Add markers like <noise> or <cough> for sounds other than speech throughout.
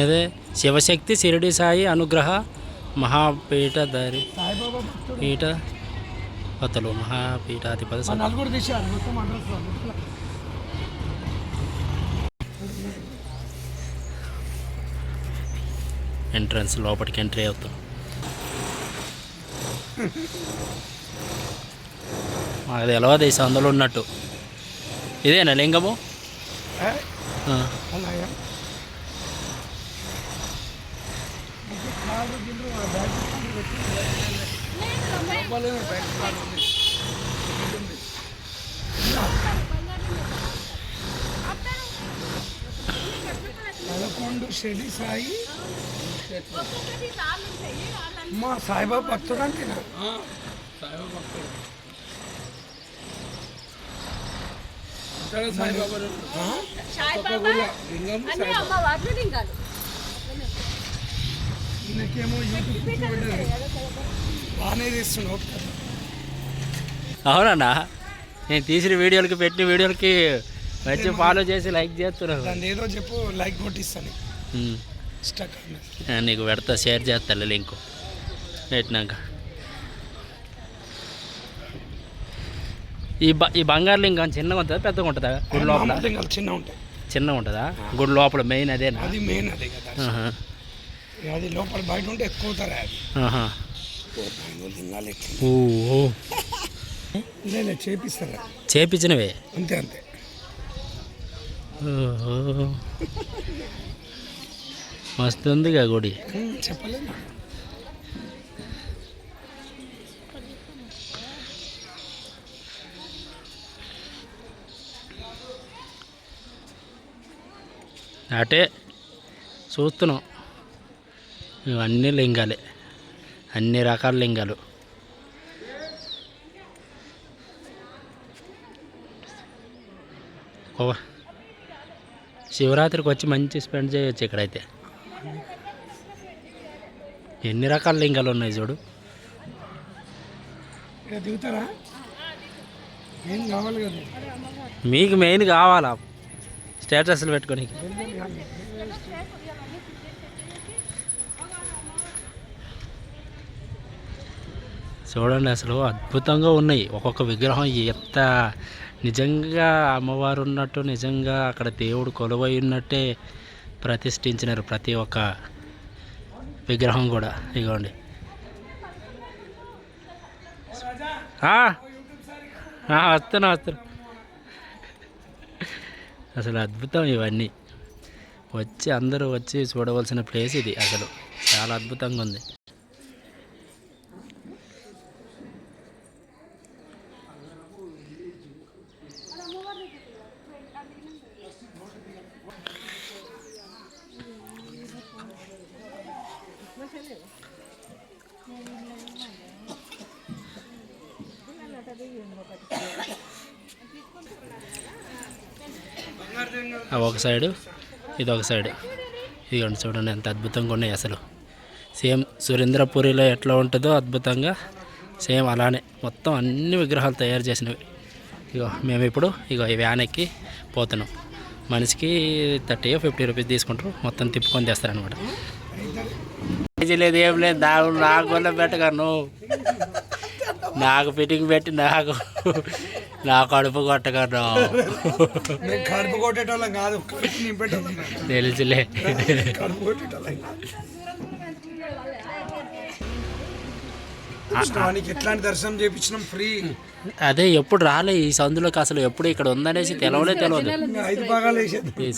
అదే శివశక్తి షిరిడి సాయి అనుగ్రహ మహాపీఠ భక్తుడు పీఠ పతలు మహాపీఠాధిపతి ఎంట్రన్స్ లోపలికి ఎంట్రీ అవుతాం. మాకు తెలియదు ఈ సందులో ఉన్నట్టు. ఇదేనా లింగము? ఆ. అలాగే కారు గిల్లు పెట్టి ఉంది. ఉంటుంది. పదకొండు షెడి సాయి మా సాయిబాబా భక్తుడు అంతేనా సాయిబాబా భక్తుడు సాయిబాబా లింగం యూట్యూబ్ పడ్డది. బాగానే తీస్తున్నావు అవునన్నా నేను తీసిన వీడియోలకి పెట్టిన వీడియోలకి వచ్చి ఫాలో చేసి లైక్ చేస్తున్నాను ఏదో చెప్పు లైక్ కొట్టిస్తాను. నీకు పెడతా షేర్ చేస్తాను లింక్ పెట్టినాక. ఈ బ ఈ బంగారు లింగం చిన్నగా ఉంటుందా పెద్దగా ఉంటుందా? గుడి లోపల? మామూలు లింగాలు చిన్న ఉంటాయి. చిన్నగా ఉంటుందా? గుడి లోపల మెయిన్ అదేనా? అది మెయిన్ అదే కదా. అది లోపల బయట ఉంటే ఎక్కువ అవుతారా అది ఆహా. ఓ. లేదు చేపిస్తారా? చేపించినవే అంతే అంతే. మస్తు ఉందిగా గుడి. చెప్పలేదు అటే చూస్తున్నాం. ఇవన్నీ లింగాలే. అన్ని రకాల లింగాలు. శివరాత్రికి వచ్చి మంచి స్పెండ్ చేయొచ్చు ఇక్కడైతే. ఎన్ని రకాల లింగాలు ఉన్నాయి చూడు. దిగుతారా? ఏం కావాలి కదా? మీకు మెయిన్ కావాలా? స్టేటస్లు పెట్టుకొని చూడండి అసలు అద్భుతంగా ఉన్నాయి. ఒక్కొక్క విగ్రహం ఎంత నిజంగా అమ్మవారు ఉన్నట్టు నిజంగా అక్కడ దేవుడు కొలువై ఉన్నట్టే ప్రతిష్ఠించినారు ప్రతి ఒక్క విగ్రహం కూడా. ఇగోండి. వస్తున్నా వస్తున్నా. అసలు అద్భుతం ఇవన్నీ. వచ్చి అందరూ వచ్చి చూడవలసిన ప్లేస్ ఇది అసలు. చాలా అద్భుతంగా ఉంది. ఒక సైడు ఇది ఒక సైడు ఇదిగోండి చూడండి ఎంత అద్భుతంగా ఉన్నాయి అసలు. సేమ్ సురేంద్రపురిలో ఎట్లా ఉంటుందో అద్భుతంగా సేమ్ అలానే మొత్తం అన్ని విగ్రహాలు తయారు చేసినవి. ఇగో మేము ఇప్పుడు ఇగో ఈ వ్యాన్ ఎక్కి పోతున్నాం. మనిషికి థర్టీ ఫిఫ్టీ రూపీస్ తీసుకుంటారు. మొత్తం తిప్పుకొని తెస్తారనమాట లేదు ఏం లేదు నాకు నాకు వల్ల పెట్టగా నువ్వు నాకు ఫిట్టింగ్ పెట్టి నాకు నా కడుపు కొట్టగా మేము కడుపు కొట్టేటోళ్ళం కాదు. తెలుసులే. కడుపు కొట్టేటోళ్ళం వానికి ఎట్లాంటి దర్శనం చేయించినాం ఫ్రీ. అదే ఎప్పుడు రాలే ఈ సందులోకి అసలు ఎప్పుడు ఇక్కడ ఉందనేసి తెలవలే తెలియదు ఇంకా ఐదు భాగాలు వేసేది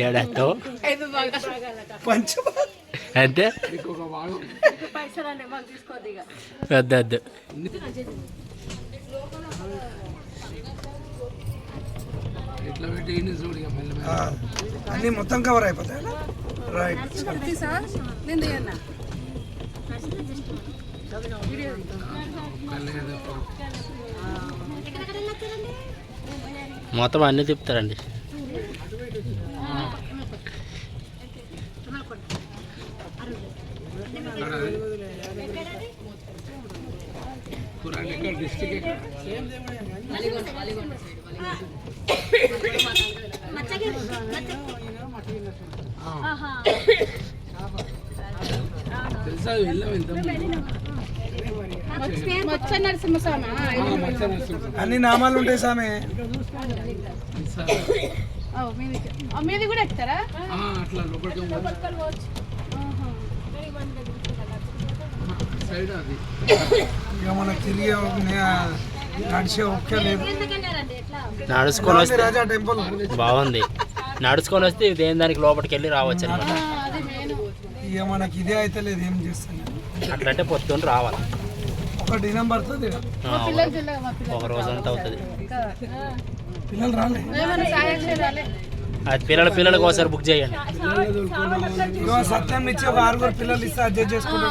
ఏడాతో ఇక. పెద్ద వద్దు ఆ, అన్నీ మొత్తం కవర్ అయిపోతాయి రైట్ మొత్తం అన్నీ తిప్పుతారండి తెలుసా వెళ్ళాం ఎంత అన్ని నామాలు ఉంటాయి సామె. మీది కూడా ఎక్కుతారా? అట్లా సైడ్ అది ఇక మనకు తిరిగి నడిచే ఒక్క లేదు. నడుచుకొని వస్తే రాజా టెంపుల్. బాగుంది. నడుచుకొని వస్తే దేని దానికి లోపలికి వెళ్ళి రావచ్చు అనమాట ఇక మనకి ఇదే అయితే లేదు ఏం చేస్తాను అట్లంటే పొద్దున్న రావాలి. ఒక దినం పడుతుంది ఒక రోజు అంతా అవుతుంది. పిల్లలు రాలే. అది పిల్లల పిల్లలకి ఒకసారి బుక్ చేయండి. ఇగో సత్యం ఇచ్చి ఒక ఆరుగురు పిల్లలు ఇస్తే అడ్జస్ట్ చేసుకుంటాం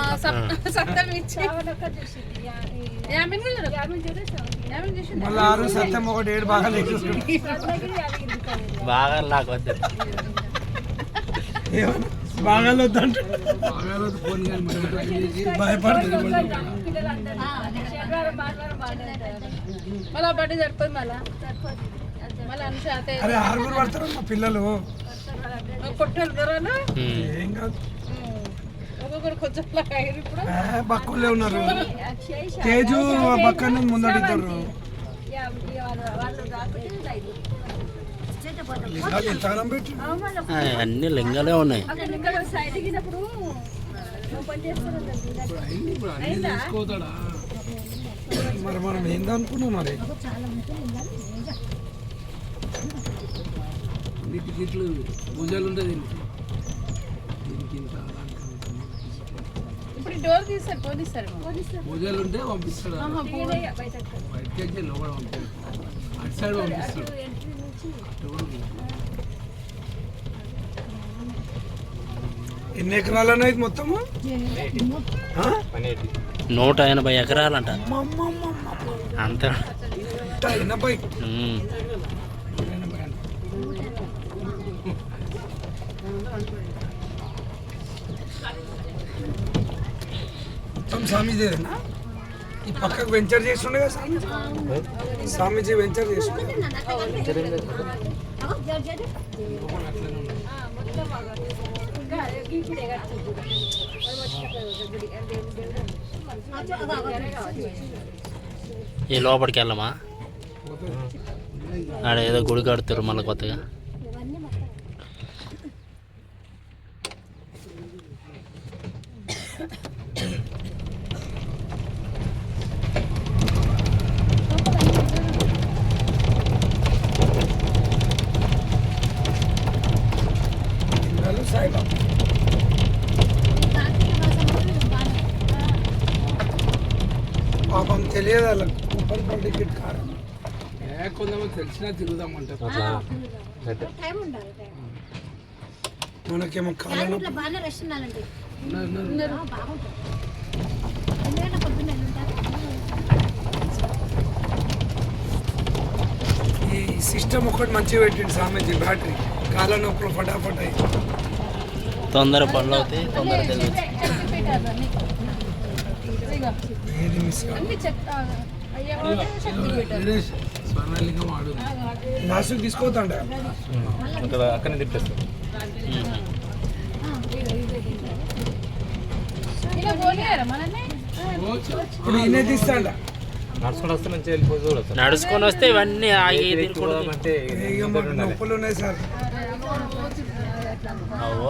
మళ్ళీ ఆరు సత్యం ఒకటి ఏడు బాగా బాగా నాకు వద్దు. ఏమన్నా బాగా వద్దంటే భయపడుతుంది మళ్ళా. బట్టి సరిపోదు మళ్ళా శాతం అరే ఆరుగురు పడతారు మా పిల్లలు. ఏం కాదు. బక్కులే ఉన్నారు. తేజు పెట్టి. ఆ, అన్ని లింగాలే ఉన్నాయి. మరి మనం ఏందనుకున్నాం మరి? వీటికి ఇట్లు భుజాలు ఉంటాయి దీనికి. దీనికి ఇంత భుజాలు ఉంటే పంపిస్తాడు బయటకి? వచ్చి లోపల పంపిస్తాడు. అటు సైడ్ పంపిస్తాడు. ఎన్ని ఎకరాలు అనేది మొత్తము? నూట ఎనభై ఎకరాలంట. అంత. ఎనభై. మొత్తం ఈ పక్కకు వెంచర్ చేస్తుండే కదా స్వామీజీ? స్వామీజీ వెంచర్ చేస్తుండే. ఈ లోపలికి వెళ్ళమా? ఆడ ఏదో గుడి కడుతారు మళ్ళీ కొత్తగా. పాపం తెలియదు వాళ్ళకి. కూపన్ టికెట్ కారణం ఏ కొంతమంది తెలిసినా తిరుగుదామంటారు మనకేమో కాలం ఈ సిస్టమ్ ఒకటి మంచిగా పెట్టిండు సామెజీ బ్యాటరీ. కాళ్ళ నొప్పులు ఫటాఫట్ అయ్యి తొందర పనులు అవుతాయి తొందర తెలుగు ఏది మిస్ స్వర్ణలింగం ఆడు లాస్ట్ తీసుకోవద్దండ అక్కడనే తిప్పేస్తాం ఇలా పోనీయారా మనల్ని ఇప్పుడు ఈయనే తీస్తాండ నడుచుకుంటూ వస్తే మంచిగా వెళ్ళిపోయి చూడొచ్చు నడుచుకొని వస్తే ఇవన్నీ ఆగి అంటే నొప్పులు ఉన్నాయి సార్.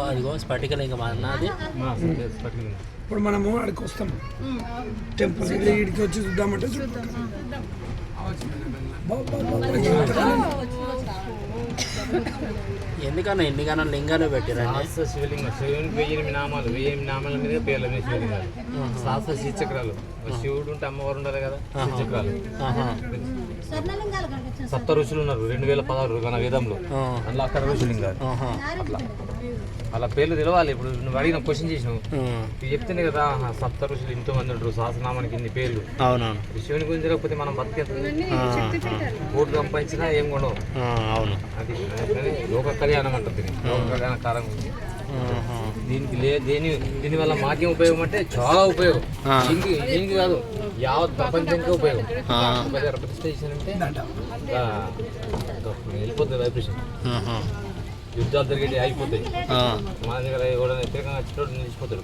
అదిగో స్ఫటికలింగం అన్నది. పట్టుకుంది ఇప్పుడు మనము అక్కడికి వస్తాం. టెంపుల్ ఇక్కడికి వచ్చి చూద్దామంటే చూద్దాం. ఎందుకన్నా ఎన్నికన్నా లింగాలు శాస్త్ర శివలింగం శివునికి వెయ్యి ఎనిమిది నామాలు వెయ్యి ఎనిమిది నామాల మీద పేర్ల మీద శివలింగాలు శాస్త్ర శ్రీచక్రాలు శివుడు ఉంటే అమ్మవారు ఉండాలి కదా శ్రీచక్రాలు సప్త ఋషులు ఉన్నారు రెండు వేల పదహారు మన వేదంలో. అందులో అక్కడ ఋషులింగాలు ఆహా. అలా పేర్లు తెలవాలి ఇప్పుడు నువ్వు అడిగిన క్వశ్చన్ చేసినావు. ఇవి చెప్తేనే కదా సప్త ఋషులు ఇంతో మంది ఉంటారు సహస్రనామానికి ఇన్ని పేర్లు అవునవును శివుని గురించి తెలియకపోతే మనం బతికేస్తుంది ఆ. కోటి సంపాదించినా ఏం కొనవు అవును అది లోక కళ్యాణం అంటుంది దీన్ని. లోక కళ్యాణ కాలం గురించి. దీనికి లే దేని దీనివల్ల మాకేం ఉపయోగం అంటే చాలా ఉపయోగం. దీనికి దీనికి కాదు యావత్ ప్రపంచానికే ఉపయోగం. రిప్రజెంటేషన్ అంటే వెళ్ళిపోతుంది వైబ్రేషన్. యుద్ధాలు జరిగేవి అయిపోతాయి. మన దగ్గర కూడా వ్యతిరేకంగా వచ్చినోడు నిలిచిపోతాడు.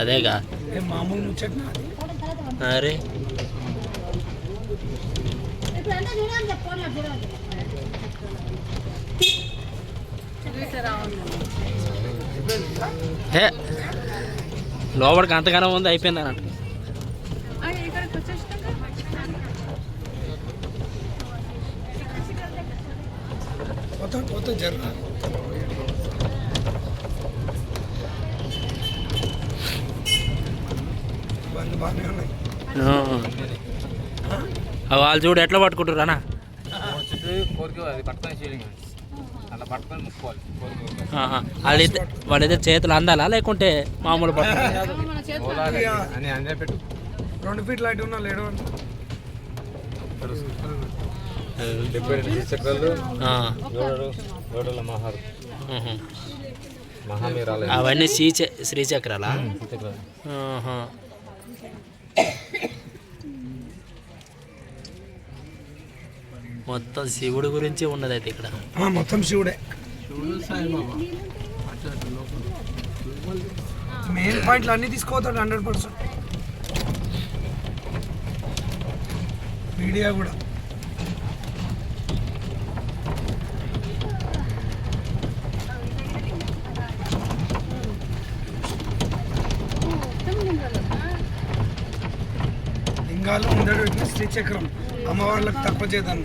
అదేగా. మామూలు. అరే. ఇప్పుడు అంతా చూడాలి చెప్పు ఫోన్లో చూడాలి హే లోపలికి అంతగానో ఉంది అయిపోయింది అన్నట్టు వాళ్ళు చూడు ఎట్లా పట్టుకుంటారు అన్న వాళ్ళిద్దరు వాళ్ళిద్దరు చేతులు అందాలా? లేకుంటే మామూలు <laughs> రెండు ఫీట్ లైట్ ఉన్నా లేడు అంటే. డెబ్బై మొత్తం శివుడి గురించి ఉన్నది అయితే ఇక్కడ. ఆ, మొత్తం శివుడే. మెయిన్ పాయింట్లు అన్ని తీసుకోతాడు హండ్రెడ్ పర్సెంట్ మీడియా కూడా. లింగాలు ఉండడు శ్రీచక్రం. అమ్మవార్లకు తక్కువ చేద్దాను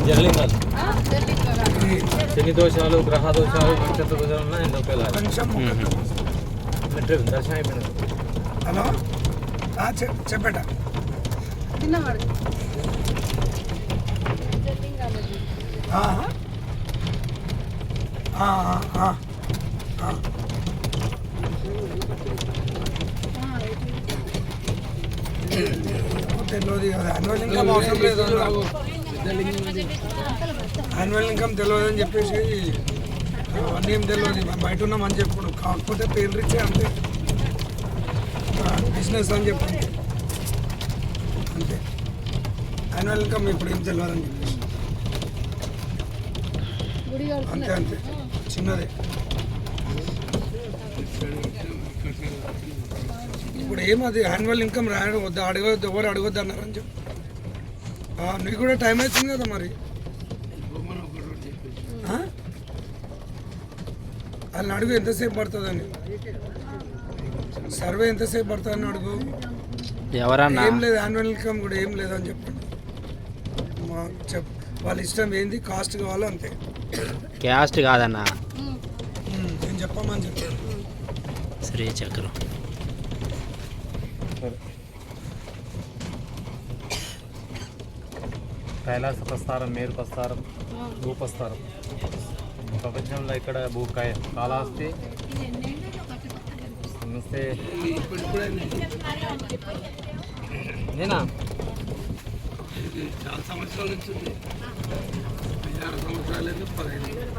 జగలింగాలు ఇది శని దోషాలు గ్రహ దోషాలు నక్షత్ర దోషాలు ఉన్నాయి ఎంత ఉపయోగాలు కొంచెం మెట్రో దర్శనం అయిపోయింది హలో ఆ, చెప్- చెప్పట. తెలియదు కదా. యాన్యువల్ ఇన్కమ్ అవసరం లేదు యాన్యువల్ ఇన్కమ్ తెలియదు అని చెప్పేసి అవన్నీ ఏం తెలియదు బయట ఉన్నామని చెప్పుడు. కాకపోతే పేరు రిచ్చే అంతే. బిజినెస్ అని చెప్పి. అంతే. యాన్యువల్ ఇన్కమ్ ఇప్పుడు ఏం తెలియదు అని చెప్పేసి అంతే అంతే. చిన్నదే. ఇప్పుడు ఏమది యాన్యువల్ ఇన్కమ్ రాయడం వద్దు? అడగవద్దు ఎవరు అడగొద్దు అన్నారని చెప్పి. నీకు కూడా టైం అవుతుంది కదా మరి? వాళ్ళని అడుగు ఎంతసేపు పడుతుందని. సర్వే ఎంతసేపు పడుతుందని అడుగు. ఎవరన్నా? ఏం లేదు యాన్యువల్ ఇన్కమ్ కూడా ఏం లేదని చెప్పండి. మా చెప్ వాళ్ళ ఇష్టం ఏంది కాస్ట్ కావాలో అంతే. క్యాస్ట్ కాదన్నా? ఉమ్, నేను చెప్పమని చెప్పాను. శ్రీచక్రం కైలాస ప్రస్థారం మేరు ప్రస్థారం భూప్రస్థారం ప్రపంచంలో ఇక్కడ భూకాయ కాళహస్తి? నమస్తే. నేనా? చాలా సంవత్సరాల నుంచి ఉంది. ఐదారు సంవత్సరాలు పదహైదు.